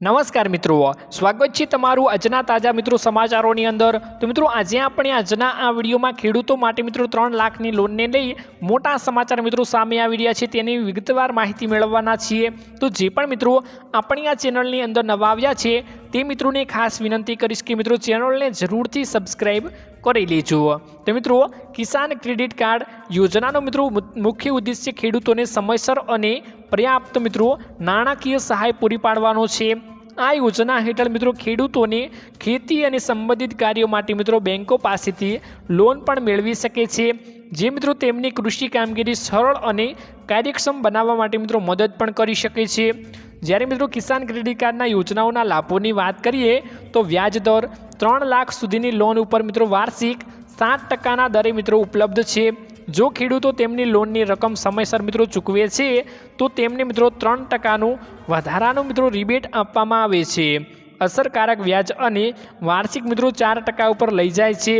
નમસ્કાર મિત્રો. સ્વાગત છે તમારું આજના તાજા મિત્રો સમાચારોની અંદર. તો મિત્રો, આજે આપણે આજના આ વિડીયોમાં ખેડૂતો માટે મિત્રો ત્રણ લાખની લોનને લઈ મોટા સમાચાર મિત્રો સામે આવી રહ્યા છે. તેની વિગતવાર માહિતી મેળવવાના છીએ. તો જે પણ મિત્રો આપણી આ ચેનલની અંદર નવા આવ્યા છે તે મિત્રોને ખાસ વિનંતી કરીશ કે મિત્રો ચેનલને જરૂરથી સબસ્ક્રાઈબ કરી લેજો. તો મિત્રો, કિસાન ક્રેડિટ કાર્ડ યોજનાનો મિત્રો મુખ્ય ઉદ્દેશ્ય ખેડૂતોને સમયસર અને પર્યાપ્ત મિત્રો નાણાકીય સહાય પૂરી પાડવાનો છે. આ યોજના હેઠળ મિત્રો ખેડૂતોને ખેતી અને સંબંધિત કાર્યો માટે મિત્રો બેંકો પાસેથી લોન પણ મેળવી શકે છે. જે મિત્રો તેમની કૃષિ કામગીરી સરળ અને કાર્યક્ષમ બનાવવા માટે મિત્રો મદદ પણ કરી શકે છે. જ્યારે મિત્રો કિસાન ક્રેડિટ કાર્ડના યોજનાઓના લાભોની વાત કરીએ, તો વ્યાજ દર ત્રણ લાખ સુધીની લોન ઉપર મિત્રો વાર્ષિક સાત ટકાના દરે મિત્રો ઉપલબ્ધ છે. જો ખેડૂતો તેમની લોનની રકમ સમયસર મિત્રો ચૂકવે છે, તો તેમને મિત્રો ત્રણ ટકાનું વધારાનું મિત્રો રિબેટ આપવામાં આવે છે. અસરકારક વ્યાજ અને વાર્ષિક મિત્રો ચાર ટકા ઉપર લઈ જાય છે.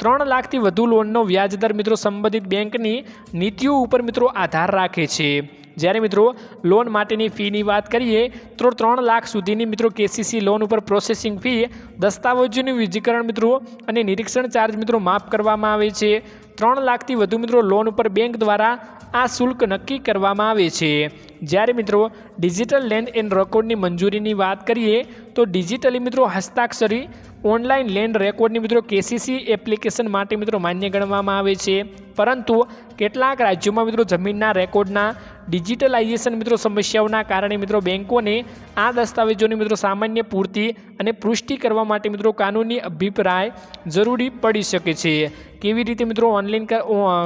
ત્રણ લાખથી વધુ લોનનો વ્યાજદર મિત્રો સંબંધિત બેંકની નીતિઓ ઉપર મિત્રો આધાર રાખે છે. જ્યારે મિત્રો લોન માટેની ફીની વાત કરીએ, તો ત્રણ લાખ સુધીની મિત્રો કેસીસી લોન ઉપર પ્રોસેસિંગ ફી દસ્તાવેજોનું વિજીકરણ મિત્રો, અને નિરીક્ષણ ચાર્જ મિત્રો માફ કરવામાં આવે છે. ત્રણ લાખથી વધુ મિત્રો લોન ઉપર બેંક દ્વારા આ શુલ્ક નક્કી કરવામાં આવે છે. જ્યારે મિત્રો ડિજિટલ લેન્ડ એન્ડ રેકોર્ડની મંજૂરીની વાત કરીએ, તો ડિજિટલી મિત્રો હસ્તાક્ષરી ઓનલાઈન લેન્ડ રેકોર્ડની મિત્રો કેસીસી એપ્લિકેશન માટે મિત્રો માન્ય ગણવામાં આવે છે. પરંતુ, કેટલાક રાજ્યોમાં મિત્રો જમીનના રેકોર્ડના ડિજિટલાઇઝેશન મિત્રો સમસ્યાઓના કારણે મિત્રો બેન્કોને આ દસ્તાવેજોની મિત્રો સામાન્ય પૂર્તિ અને પુષ્ટિ કરવા માટે મિત્રો કાનૂની અભિપ્રાય જરૂરી પડી શકે છે. કેવી રીતે મિત્રો ઓનલાઈન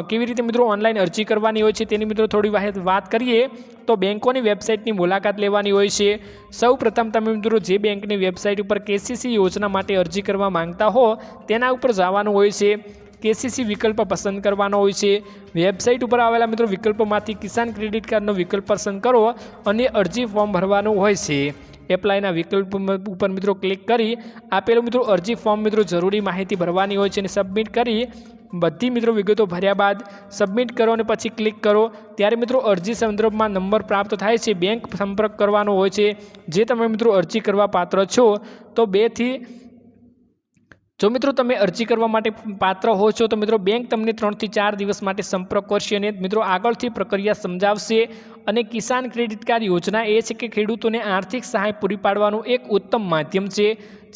કેવી રીતે મિત્રો ઓનલાઈન અરજી કરવાની હોય છે તેની મિત્રો થોડી વાત કરીએ તો બેન્કોની વેબસાઇટની મુલાકાત લેવાની હોય છે. સૌ તમે મિત્રો જે બેંકની વેબસાઇટ ઉપર કેસીસી યોજના માટે અરજી કરવા માંગતા હો તેના ઉપર જવાનું હોય છે. કેસીસી વિકલ્પ પસંદ કરવાનો હોય છે. વેબસાઇટ ઉપર આવેલા મિત્રો વિકલ્પોમાંથી કિસાન ક્રેડિટ કાર્ડનો વિકલ્પ પસંદ કરો અને અરજી ફોર્મ ભરવાનું હોય છે. એપ્લાયના વિકલ્પ ઉપર મિત્રો ક્લિક કરી આપેલું મિત્રો અરજી ફોર્મ મિત્રો જરૂરી માહિતી ભરવાની હોય છે અને સબમિટ કરી બધી મિત્રો વિગતો ભર્યા બાદ સબમિટ કરો અને પછી ક્લિક કરો. ત્યારે મિત્રો અરજી સંદર્ભમાં નંબર પ્રાપ્ત થાય છે. બેંક સંપર્ક કરવાનો હોય છે. જે તમે મિત્રો અરજી કરવા પાત્ર છો, તો બેથી જો મિત્રો તમે અરજી કરવા માટે પાત્ર હો છો, તો મિત્રો બેંક તમને ત્રણથી ચાર દિવસ માટે સંપર્ક કરશે અને મિત્રો આગળથી પ્રક્રિયા સમજાવશે. અને કિસાન ક્રેડિટ કાર્ડ યોજના એ છે કે ખેડૂતોને આર્થિક સહાય પૂરી પાડવાનું એક ઉત્તમ માધ્યમ છે,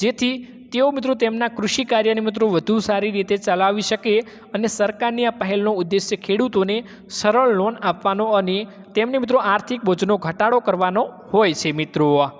જેથી તેઓ મિત્રો તેમના કૃષિ કાર્યને મિત્રો વધુ સારી રીતે ચલાવી શકે અને સરકારની આ પહેલનો ઉદ્દેશ્ય ખેડૂતોને સરળ લોન આપવાનો અને તેમને મિત્રો આર્થિક બોજનો ઘટાડો કરવાનો હોય છે મિત્રો.